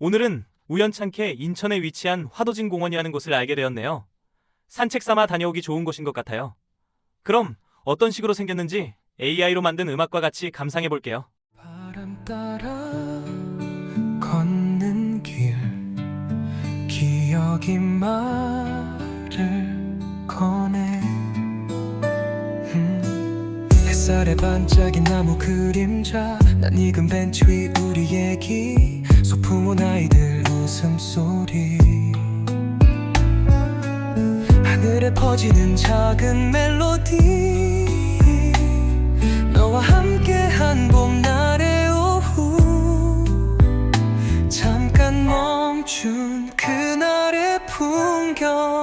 오늘은 우연찮게 인천에 위치한 화도진 공원이라는 곳을 알게 되었네요. 산책 삼아 다녀오기 좋은 곳인 것 같아요. 그럼 어떤 식으로 생겼는지 AI로 만든 음악과 같이 감상해 볼게요. 바람 따라 걷는 길 기억이 말을 꺼내 음. 햇살에 반짝인 나무 그림자 난 익은 벤치 위 우리 얘기 온 아이들 웃음소리. 하늘에 퍼지는 작은 멜로디. 너와 함께한 봄날의 오후. 잠깐 멈춘 그날의 풍경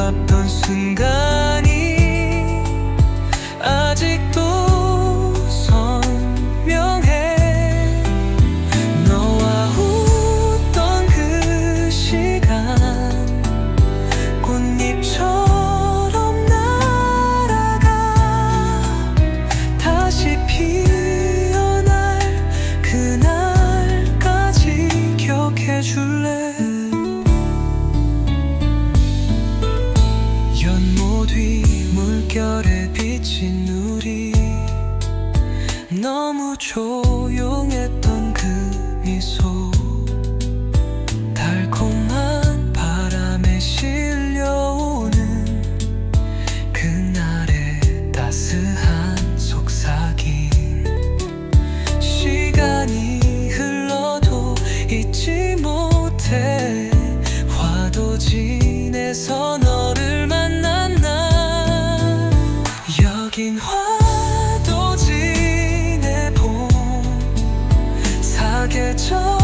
잡았던 순간이 아직도 선명해. 너와 웃던 그 시간 꽃잎처럼 날아가 다시 피어날 그날까지 기억해 줄래 물결에 비친 우리. 너무 조용했던 사계절